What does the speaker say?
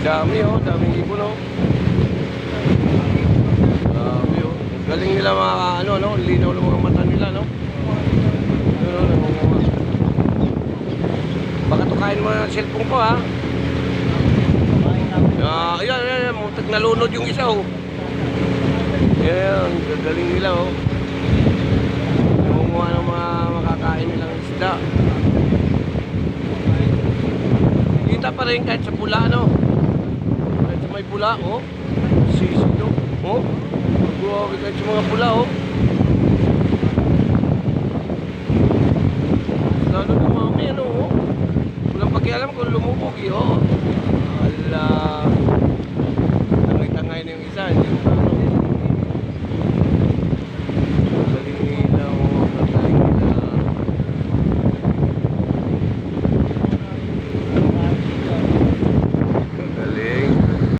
Dami oh, daming ibon oh. Dami oh. Galing nila mga ano, no? Linaw ng mga mata nila, no? Ano, no? Nangunguha. Baka tukain mo yung cellphone ko, ha? Ah, ayan, ayan, ayan. Muntik nalunod yung isa, oh. Ayan, gagaling nila, oh. Nangunguha ng mga makakain nilang isda. Kita pa rin kahit sa pula, no? May pula, oh. Sisi, no? Oh. Kahit sa mga pula, oh. Lalo na mami, ano, oh. Walang pakialam kung lumubog, eh, oh.